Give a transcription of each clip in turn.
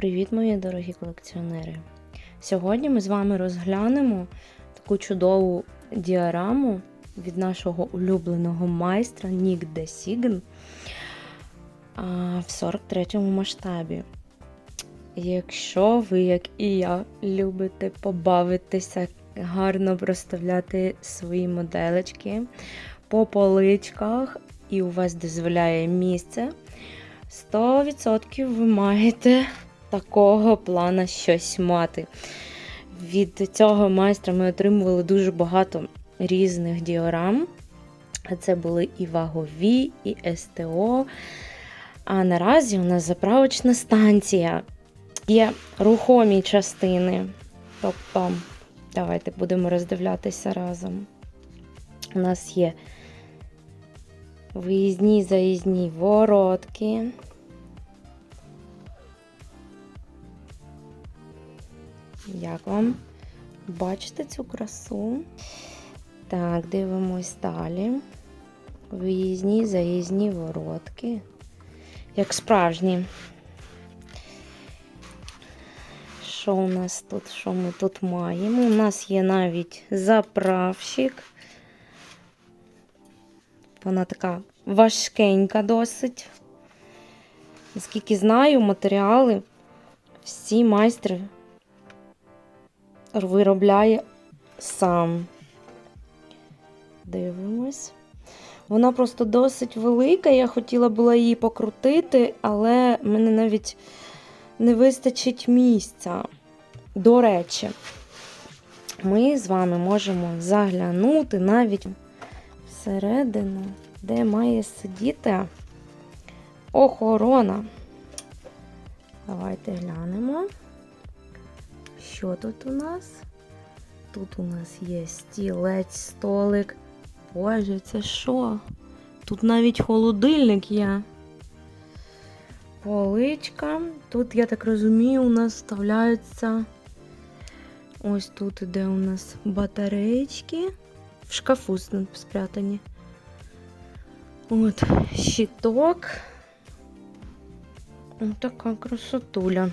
Привіт, мої дорогі колекціонери! Сьогодні ми з вами розглянемо таку чудову діараму від нашого улюбленого майстра Нік Де Сіген в 43-му масштабі. Якщо ви, як і я, любите побавитися, гарно проставляти свої моделечки по поличках, і у вас дозволяє місце, 100% ви маєте такого плана щось мати. Від цього майстра ми отримували дуже багато різних діорам. Це були і вагові, і СТО. А наразі у нас заправочна станція. Є рухомі частини. Тобто, давайте будемо роздивлятися разом. У нас є виїзні заїзні воротки. Як вам бачите цю красу? Так, дивимось далі. Виїзні, заїзні воротки. Як справжні. Що у нас тут? Що ми тут маємо? У нас є навіть заправщик. Вона така важкенька досить. Наскільки знаю, матеріали всі майстри виробляє сам. Дивимось. Вона просто досить велика. Я хотіла була її покрутити, але мене навіть не вистачить місця. До речі, ми з вами можемо заглянути навіть всередину, де має сидіти охорона. Давайте глянемо. Що тут у нас? Тут у нас є стілець, столик. Боже, це що? Тут навіть холодильник є. Поличка. Тут, я так розумію, у нас вставляються. Ось тут іде у нас батареєчки. В шкафу спрятані. От, щиток. Ось така красотуля.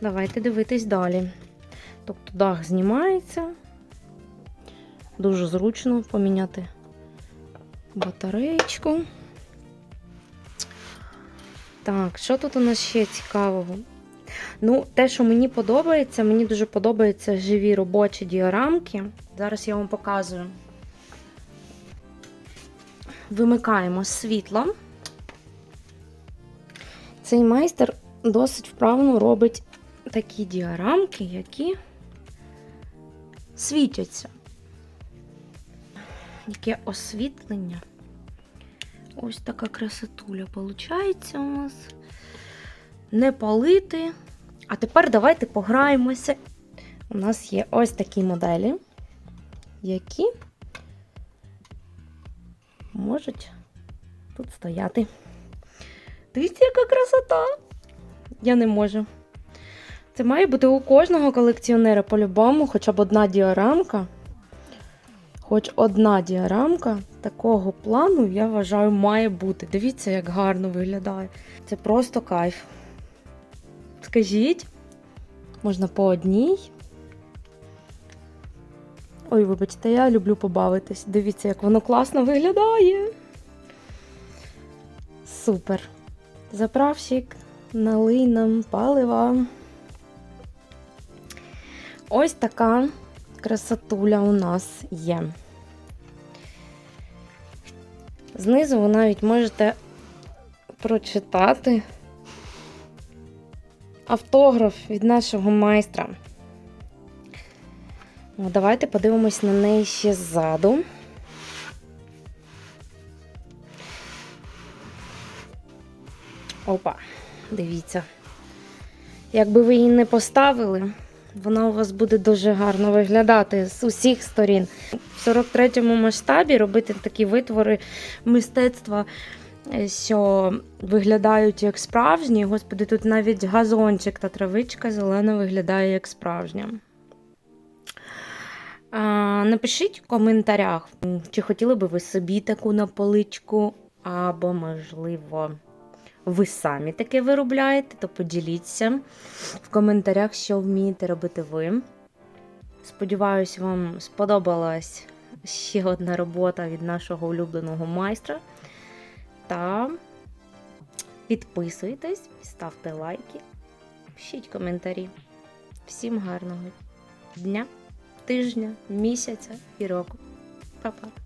Давайте дивитись далі. Тобто дах знімається. Дуже зручно поміняти батареєчку. Так, що тут у нас ще цікавого? Ну, те, що мені подобається, мені дуже подобаються живі робочі діорамки. Зараз я вам показую. Вимикаємо світло. Цей майстер досить вправно робить такі діарамки, які світяться. Яке освітлення. Ось така красотуля виходить у нас. Не палити. А тепер давайте пограємося. У нас є ось такі моделі, які можуть тут стояти. Дивіться, яка красота! Я не можу. Це має бути у кожного колекціонера по-любому, хоча б одна діорамка. Хоч одна діорамка такого плану, я вважаю, має бути. Дивіться, як гарно виглядає. Це просто кайф. Скажіть, можна по одній. Ой, вибачте, я люблю побавитись. Дивіться, як воно класно виглядає. Супер. Заправщик, налий нам палива. Ось така красотуля у нас є. Знизу ви навіть можете прочитати автограф від нашого майстра. Ну, Давайте подивимось на неї ще ззаду. Опа, дивіться. Якби ви її не поставили, вона у вас буде дуже гарно виглядати з усіх сторін. В 43-му масштабі робити такі витвори мистецтва, е, що виглядають як справжні. Господи, тут навіть газончик та травичка зелена виглядає як справжня. А, Напишіть в коментарях, чи хотіли би ви собі таку на поличку, або, можливо, ви самі таке виробляєте, то поділіться в коментарях, що вмієте робити ви. Сподіваюсь, вам сподобалась ще одна робота від нашого улюбленого майстра. Та підписуйтесь, ставте лайки, пишіть коментарі. Всім гарного дня, тижня, місяця і року. Па-па!